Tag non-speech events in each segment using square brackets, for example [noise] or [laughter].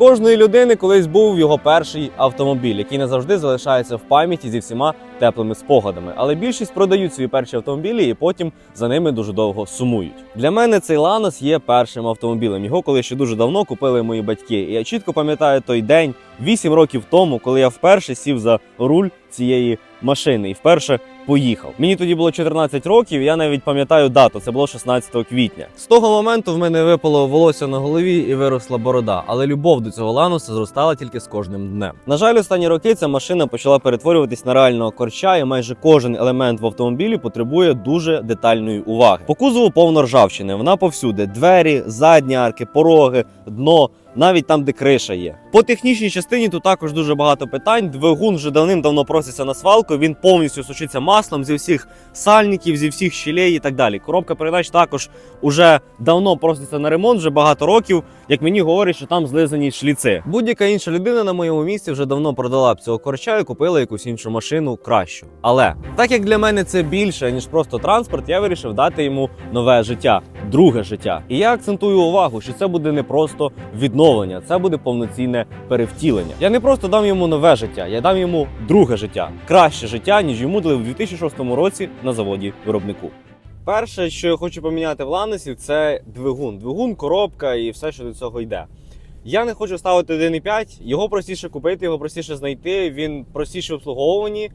кожної людини колись був його перший автомобіль, який не завжди залишається в пам'яті зі всіма теплими спогадами. Але більшість продають свої перші автомобілі і потім за ними дуже довго сумують. Для мене цей Ланос є першим автомобілем. Його коли ще дуже давно купили мої батьки. І я чітко пам'ятаю той день, 8 років тому, коли я вперше сів за руль цієї машини і вперше поїхав. Мені тоді було 14 років. Я навіть пам'ятаю дату. Це було 16 квітня. З того моменту в мене випало волосся на голові і виросла борода. Але любов до цього лануса зростала тільки з кожним днем. На жаль, останні роки ця машина почала перетворюватись на реального корча, і майже кожен елемент в автомобілі потребує дуже детальної уваги. По кузову повно ржавчини. Вона повсюди: двері, задні арки, пороги, дно. Навіть там, де криша є. По технічній частині тут також дуже багато питань. Двигун вже давним-давно проситься на свалку. Він повністю сушиться маслом зі всіх сальників, зі всіх щілей і так далі. Коробка передач також уже давно проситься на ремонт, вже багато років. Як мені говорять, що там злизані шліци. Будь-яка інша людина на моєму місці вже давно продала б цього корча і купила якусь іншу машину кращу. Але так як для мене це більше ніж просто транспорт, я вирішив дати йому нове життя, друге життя. І я акцентую увагу, що це буде не просто відновлення, це буде повноцінне перевтілення. Я не просто дам йому нове життя, я дам йому друге життя, краще життя, ніж йому дали в 2006 році на заводі виробнику. Перше, що я хочу поміняти в Ланосі, це двигун. Двигун, коробка і все, що до цього йде. Я не хочу ставити 1.5, його простіше купити, його простіше знайти, він простіше в обслуговуванні,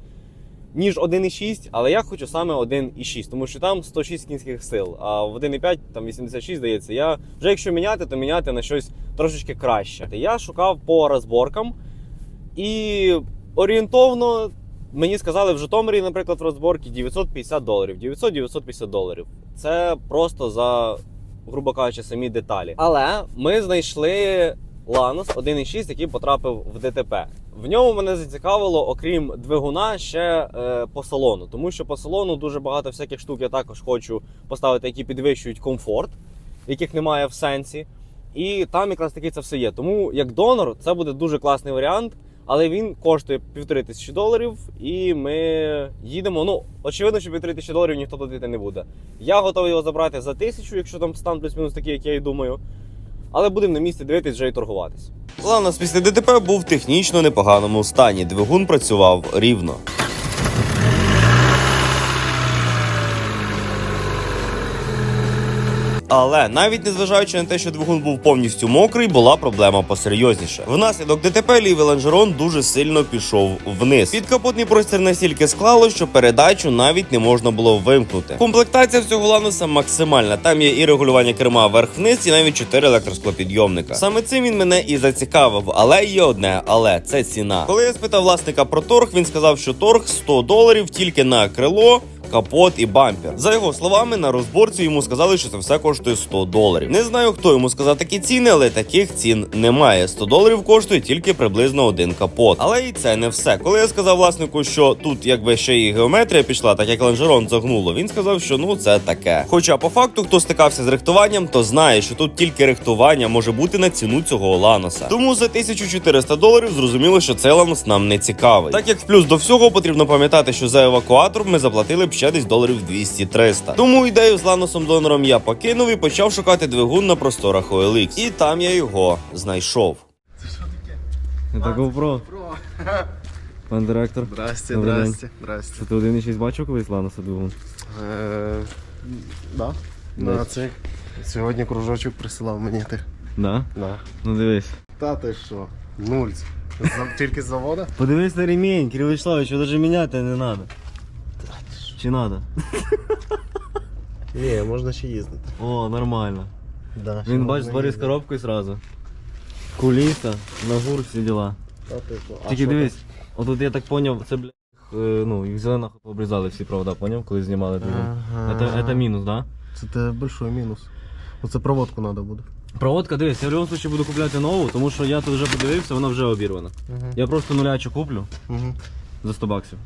ніж 1.6, але я хочу саме 1.6, тому що там 106 кінських сил, а в 1.5 там 86, здається. Я вже якщо міняти, то міняти на щось трошечки краще. Я шукав по розборкам і орієнтовно мені сказали в Житомирі, наприклад, в розборці 950 доларів. 900-950 доларів. Це просто за, грубо кажучи, самі деталі. Але ми знайшли Ланос 1.6, який потрапив в ДТП. В ньому мене зацікавило, окрім двигуна, ще е, по салону. Тому що по салону дуже багато всяких штук я також хочу поставити, які підвищують комфорт, яких немає в сенсі. І там якраз таки це все є. Тому як донор, це буде дуже класний варіант, але він коштує півтори тисячі доларів, і ми їдемо. Ну, очевидно, що півтори тисячі доларів ніхто платити не буде. Я готовий його забрати за тисячу, якщо там стан плюс-мінус такий, як я і думаю. Але будемо на місці дивитись вже і торгуватись. Ланос після ДТП був в технічно непоганому стані. Двигун працював рівно. Але навіть незважаючи на те, що двигун був повністю мокрий, була проблема посерйозніша. Внаслідок ДТП лівий лонжерон дуже сильно пішов вниз. Підкапотний простір настільки склало, що передачу навіть не можна було вимкнути. Комплектація всього лануса максимальна. Там є і регулювання керма вверх-вниз, і навіть 4 електросклопідйомника. Саме цим він мене і зацікавив. Але є одне, але це ціна. Коли я спитав власника про торг, він сказав, що торг 100 доларів тільки на крило капот і бампер. За його словами, на розборці йому сказали, що це все коштує 100 доларів. Не знаю, хто йому сказав такі ціни, але таких цін немає. 100 доларів коштує тільки приблизно один капот. Але і це не все. Коли я сказав власнику, що тут якби ще і геометрія пішла, так як лонжерон загнуло, він сказав, що ну це таке. Хоча по факту, хто стикався з рихтуванням, то знає, що тут тільки рихтування може бути на ціну цього ланоса. Тому за 1400 доларів зрозуміло, що цей ланос нам не цікавий. Так як в плюс до всього потрібно пам'ятати, що за евакуатор ми заплатили б ще десь доларів 200-300. Тому ідею з ланосом донором я покинув і почав шукати двигун на просторах OLX. І там я його знайшов. Це що таке? GoPro. Пан директор. Здрасте, здрасте, здрасте. Це ти 1.6 бачив колись Ланоса двигун? Да. Да. На цей. Сьогодні кружочок присилав мені ти. Да? Да. Ну дивись. Та ти що? Нуль. Тільки з завода? Подивись на ремінь, Кирило Вячеславович, його навіть міняти не треба. Чи треба? Ні, можна ще їздити. О, нормально. Да, ще Він можна бачиш, з їздити. коробкою сразу. Куліса, нагур, всі діла. Та ти що? А Тільки що дивись, отут я так поняв, це бля. е, Ну, їх зелено обрізали всі провода, поняв, коли знімали двигун. Ага. Это, это мінус, да? Це те большой мінус. Оце проводку треба буде. Проводка, дивись, я в будь-якому випадку буду купляти нову, тому що я тут вже подивився, вона вже обірвана. Угу. Я просто нулячу куплю Угу. за 100 баксів.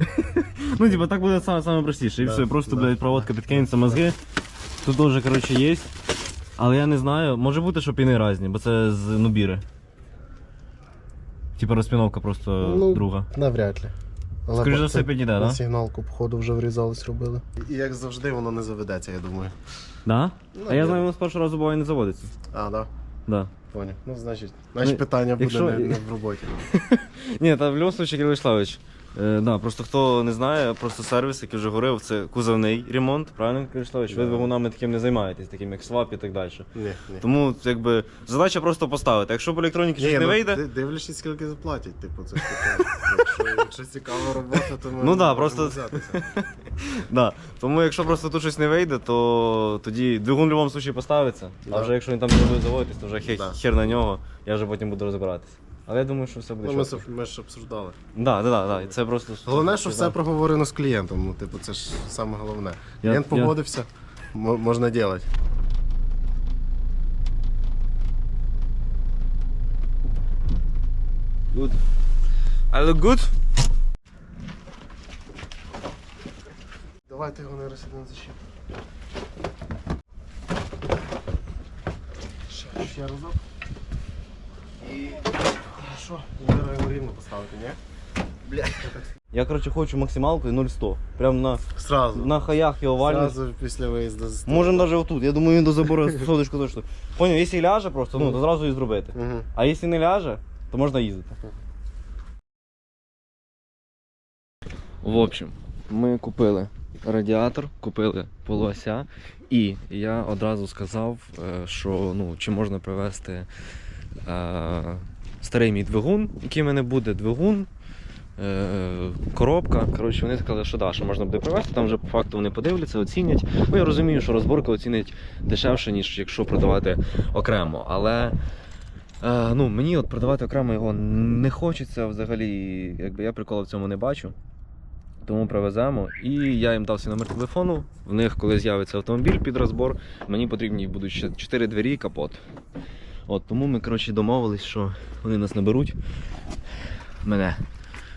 [laughs] ну, типа, так буде саме, саме простіше. І Да, все, просто, да, блядь, проводка підкинеться, мозги. Тут теж, коротше, є. Але я не знаю, може бути, що піни різні, бо це з нубіри. Типа розпіновка просто Ну, друга. Навряд ли. Але Скоріше за все підійде, на да? сигналку, походу, вже врізались, робили. І як завжди, воно не заведеться, я думаю. Да? Ну, а я я- знаю, воно з першого разу буває не заводиться. А, да. Да. Поняв. Ну, значить, значить Ну, питання буде якщо- не, не [laughs] в роботі. Ні, та в будь-якому випадку, Кирил Вячеславович, е, да, просто хто не знає, просто сервіс, який вже говорив, це кузовний ремонт, правильно, Кирил Ви двигунами таким не займаєтесь, таким як свап і так далі. Ні, ні. Тому, якби, задача просто поставити. Якщо в електроніці щось Ні, не ну, вийде, ди- Дивлячись, скільки заплатять, типу, це ж таке. Якщо, якщо цікава робота, то ми Ну да, просто- взятися. [laughs] да. Тому якщо просто тут щось не вийде, то тоді двигун в будь-якому випадку поставиться. А вже якщо він там не буде заводитись, то вже хер на нього, я вже потім буду розбиратися. Але я думаю, що все буде Ну, ми, чітко. ми ж обсуждали. Да, да, да, да. і Це просто Головне, що все проговорено з клієнтом. Ну, типу, це ж саме головне. Я- Клієнт я- погодився, м- можна робити. Good. I look good? Давайте його не розсідемо защіп. Ще, ще разок. І хорошо. Зараз його рівно поставити, ні? Я, коротше, хочу максималку і 0,100. Прям на, Сразу. на хаях його вальну. Сразу після виїзду з Можемо навіть отут. Я думаю, він до забору [laughs] соточку точно. Поняв, якщо ляже просто, ну, то зразу і зробити. Угу. А якщо не ляже, то можна їздити. В общем, ми купили радіатор, купили полуося, і я одразу сказав, е, що ну, чи можна привезти е, старий мій двигун, який в мене буде двигун. е, Коробка, коротше, вони сказали, що да, що можна буде привезти, там вже по факту вони подивляться, оцінять. Ну я розумію, що розборка оцінить дешевше, ніж якщо продавати окремо. Але Е, ну, мені от продавати окремо його не хочеться взагалі, якби я приколу в цьому не бачу. Тому привеземо. І я їм дав свій номер телефону. В них, коли з'явиться автомобіль під розбор, мені потрібні будуть ще 4 двері і капот. От, тому ми коротше, домовились, що вони нас наберуть. Мене.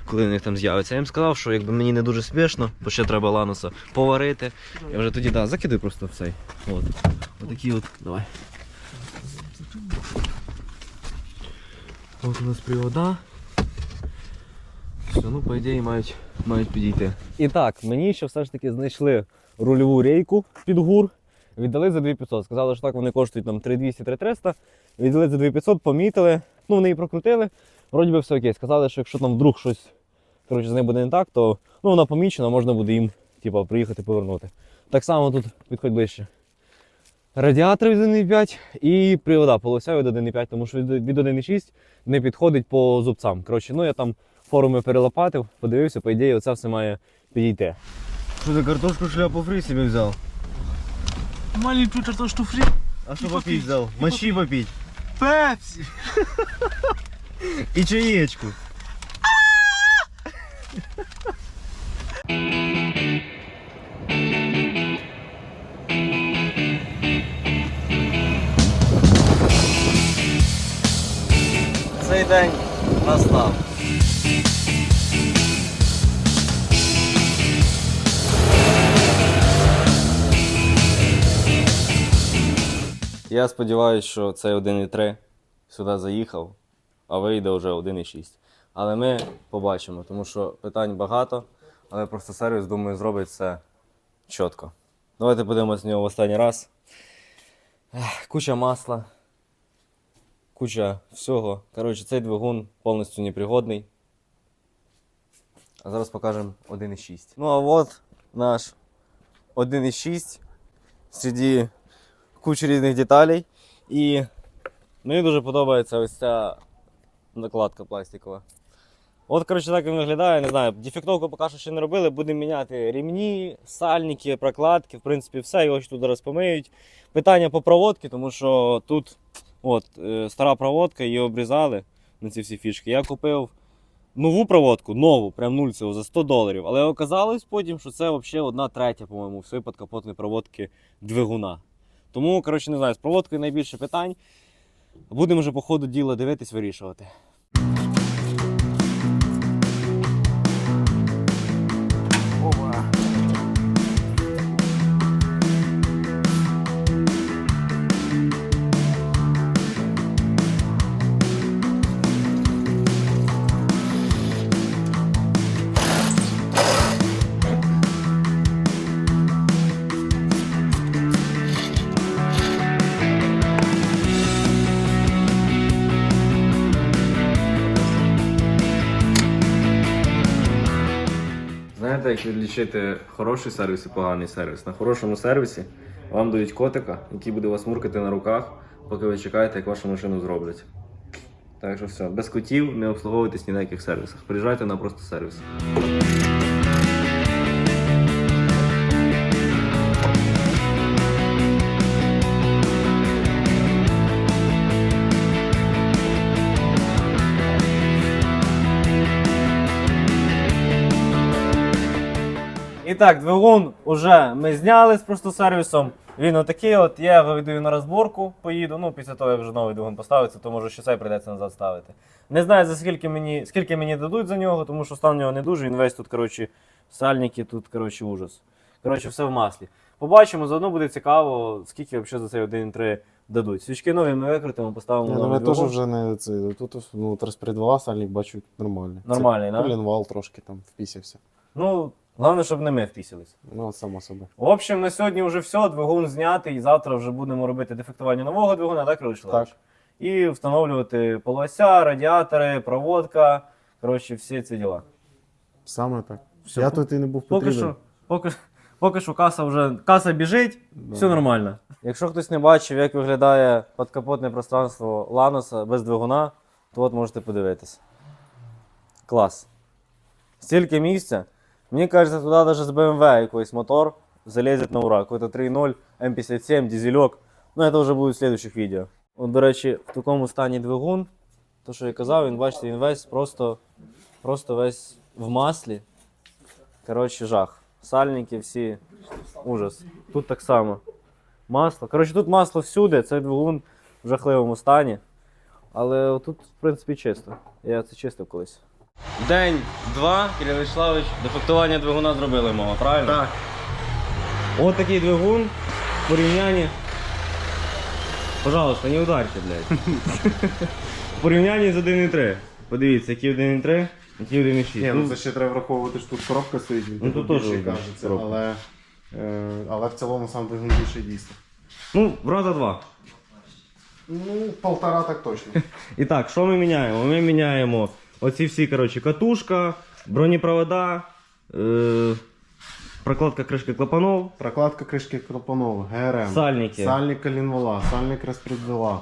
Коли в них там з'явиться. Я їм сказав, що якби мені не дуже спішно, бо ще треба лануса поварити. Я вже тоді да, закидаю просто в цей. От. Отакі от. Давай. От у нас привода. Все, ну, по ідеї, мають, мають підійти. І так, мені ще все ж таки знайшли рульову рейку під гур. Віддали за 2500. Сказали, що так вони коштують там 3200-3300. Віддали за 2500, помітили. Ну, вони її прокрутили. Вроді би все окей. Сказали, що якщо там вдруг щось коротше, з нею буде не так, то ну, вона помічена, можна буде їм типу, приїхати повернути. Так само тут підходь ближче. Радіатор від 1.5 і привода полося від 1.5, тому що від від 1.6 не підходить по зубцям. Коротше, ну я там форуми перелопатив, подивився, по ідеї, оце все має підійти. Що ти картошку шляпу фрі собі взяв? Маленькую картошку фри. А що І попіть попіть, взяв? і Мочі попіть. Пепси. І чаєчку. Цей день настав. Я сподіваюся, що цей 1.3 сюди заїхав, а вийде вже 1.6. Але ми побачимо, тому що питань багато, але просто сервіс, думаю, зробить все чітко. Давайте подивимось на нього в останній раз. Куча масла, куча всього. Коротше, цей двигун повністю непригодний. А зараз покажемо 1.6. Ну а от наш 1.6 серед кучу різних деталей. І мені дуже подобається ось ця накладка пластикова. От, коротше, так він виглядає, не знаю, дефектовку поки що ще не робили, будемо міняти рівні, сальники, прокладки, в принципі, все, його ще тут зараз помиють. Питання по проводці, тому що тут от, е, стара проводка, її обрізали на ці всі фішки. Я купив нову проводку, нову, прям нульцеву, за 100 доларів. Але оказалось потім, що це взагалі одна третя, по-моєму, всієї подкапотної проводки двигуна. Тому, коротше, не знаю, з проводкою найбільше питань. Будемо вже по ходу діла дивитись, вирішувати. Знаєте, як відлічити хороший сервіс і поганий сервіс? На хорошому сервісі вам дають котика, який буде вас муркати на руках, поки ви чекаєте, як вашу машину зроблять. Так що все, без котів не обслуговуйтесь ні на яких сервісах. Приїжджайте на просто сервіс. І так, двигун уже ми зняли з просто сервісом. Він отакий, от я його віддаю на розборку, поїду. Ну, після того, як вже новий двигун поставиться, то може ще цей прийдеться назад ставити. Не знаю, за скільки мені, скільки мені дадуть за нього, тому що стан у нього не дуже. Він весь тут, коротше, сальники, тут, коротше, ужас. Коротше, все в маслі. Побачимо, заодно буде цікаво, скільки взагалі за цей 1.3 дадуть. Свічки нові ми викрутимо, поставимо Ні, ну новий теж двигун. вже не це. Тут ну, розпредвала сальник бачу нормальний. Нормальний, Це да? Колінвал трошки там впісявся. Ну, головне, щоб не ми впісились. Ну, само собі. В общем, на сьогодні вже все, двигун знятий, і завтра вже будемо робити дефектування нового двигуна, так, Кирило Так. І встановлювати полося, радіатори, проводка. Коротше, всі ці діла. Саме так. Все, Я по- тут і не був Поки потрібен. що, поки, поки що каса вже каса біжить, все нормально. Якщо хтось не бачив, як виглядає подкапотне пространство Ланоса без двигуна, то от можете подивитися. Клас. Стільки місця. Мені кажеться, туди навіть з BMW якийсь мотор залезет на ура. Какой-то 3.0, М57, дизельок. Ну, це вже буде в слідучих відео. От, до речі, в такому стані двигун, то що я казав, він бачите, він весь просто, просто весь в маслі. Коротше, жах. Сальники всі. Ужас. Тут так само. Масло. Коротше, тут масло всюди, цей двигун в жахливому стані. Але тут, в принципі, чисто. Я це чистив колись. День, два, Кирил Вячеславович, дефектування двигуна зробили мого, правильно? Так. От такий двигун в порівнянні. Пожалуйста, не ударьте, блядь. [laughs] В порівнянні з 1.3. Подивіться, який 1.3, який 1.6. Ні, ну Ну, це ще треба враховувати, що тут коробка стоїть, він Ну, тут теж більше кажеться, коробка. але, е, але в цілому сам двигун більше дійсно. ну, в раза два. Ну, полтора так точно. [laughs] І так, що ми міняємо? Ми міняємо оці всі, коротше, катушка, бронепровода, е- прокладка кришки клапанов, Прокладка кришки клапанов, ГРМ, Сальники. сальник колінвала, сальник розпредвала.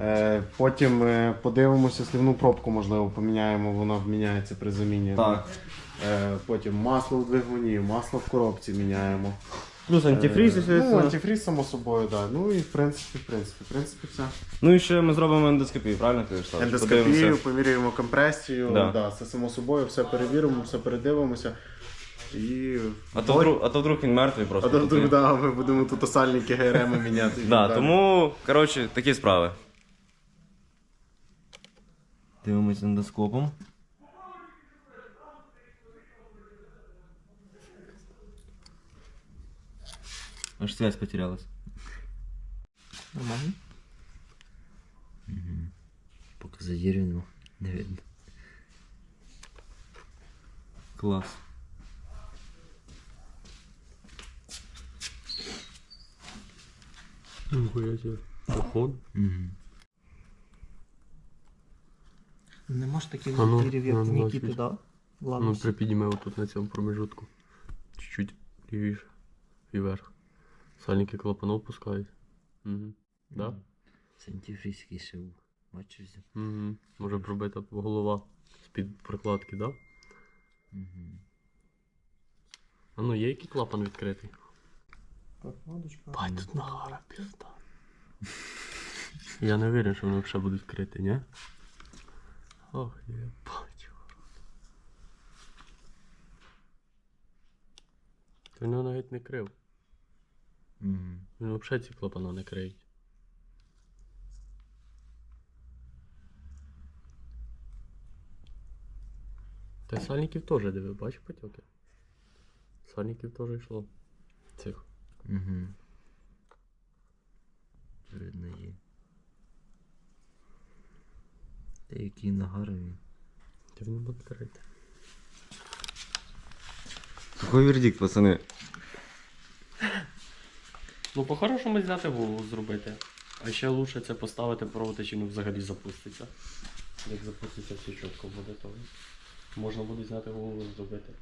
Е, потім е, подивимося слівну пробку, можливо, поміняємо, вона міняється при заміні. Так. Е, потім масло в двигуні, масло в коробці міняємо. Плюс антифриз, Е, якщо Ну, це. антифриз, само собою, так. Да. Ну і в принципі, в принципі, в принципі, все. Ну і ще ми зробимо ендоскопію, правильно ти Вячеслав? Ендоскопію, Подивимося. поміряємо компресію, Да. да. це само собою, все перевіримо, все передивимося. І... А то, вдруг, а то вдруг він мертвий просто. А то вдруг, да, ми будемо тут осальники ГРМ міняти. і Да, далі. тому, коротше, такі справи. Дивимось ендоскопом. Аж связь потерялась. Нормально? Поки задірюємо, не видно. Клас. Нихуя себе. Походу. Нема ж таких А ну, запірів, як а в ну, Нікіти, да? Ну, Ладно. припідніме отут на цьому промежутку. Чуть-чуть лівіше. І вверх. Сальники клапанов пускають. Угу. Да? Це антифрізький. Бачиш? Угу. Може пробита голова з-під прокладки, да? Угу. А ну є який клапан відкритий? Прокладочка. Бать, тут нагара пізда. Я не вірю, що вони взагалі будуть відкриті, ні? Ох, єбать. Ти його навіть не крив. Угу. Він взагалі ці клапана не криють. Та сальників теж диви, бачиш потьоки? Сальників теж йшло. Цих. Угу. Видно є. Та який нагарові. Та він буде крити. Какой вердикт, пацани? Ну, по-хорошому взяти голову зробити. А ще краще це поставити проводи, чи ну взагалі запуститься. Як запуститься все чітко буде, то можна буде зняти голову зробити.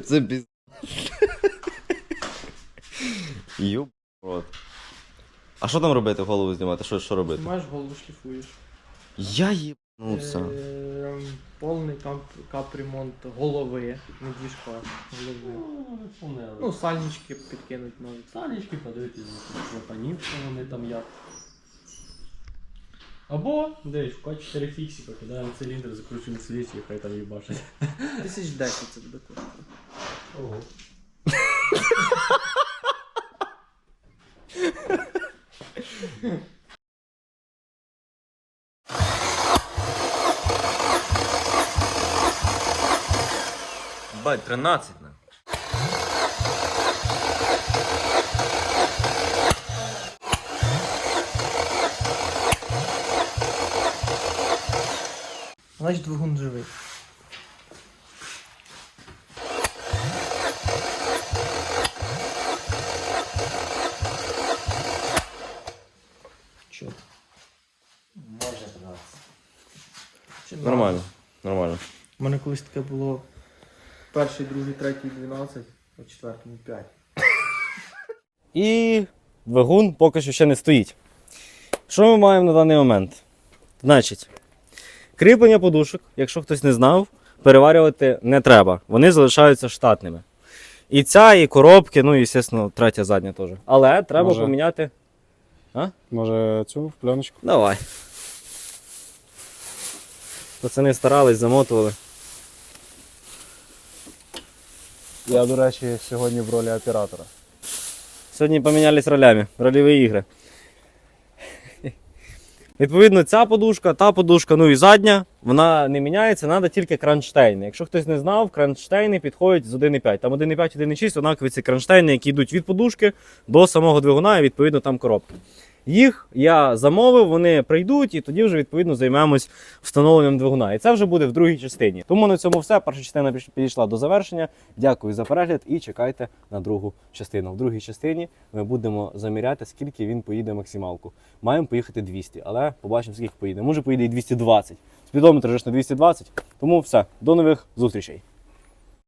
Це біз. Юб рот. А що там робити, голову знімати? Що що робити? Знімаєш голову шліфуєш. Я їбанувся. Е, Повний кап, капремонт голови, не двіжка, голови. Ну, сальнички підкинуть навіть. Санечки подивитися, клапанів, що вони там як. Або, дивись, шукай 4 фіксика, кидаємо циліндр, закручуємо і хай там їбашить. Тисяч десять це буде коштувати. Ого. [laughs] Бать, 13 на. Значить двигун живий. Чо? Може 13. Нормально, нормально. У мене колись таке було перший, другий, третій 12, а четвертому 5. [laughs] І двигун поки що ще не стоїть. Що ми маємо на даний момент? Значить, кріплення подушок, якщо хтось не знав, переварювати не треба. Вони залишаються штатними. І ця, і коробки, ну і, звісно, третя задня теж. Але треба Може. поміняти. Може цю пленочку? Давай. Пацани старались, замотували. Я, до речі, сьогодні в ролі оператора. Сьогодні помінялись ролями, рольові ігри. Відповідно, ця подушка, та подушка, ну і задня, вона не міняється, треба тільки кронштейни. Якщо хтось не знав, кронштейни підходять з 1,5. Там 1,5, 1,6 однакові ці кронштейни, які йдуть від подушки до самого двигуна і відповідно там коробки. Їх я замовив, вони прийдуть, і тоді вже відповідно займемось встановленням двигуна. І це вже буде в другій частині. Тому на цьому все. Перша частина підійшла до завершення. Дякую за перегляд і чекайте на другу частину. В другій частині ми будемо заміряти, скільки він поїде максималку. Маємо поїхати 200, але побачимо, скільки поїде. Може поїде і 220. Спідометр вже на 220. Тому все, до нових зустрічей.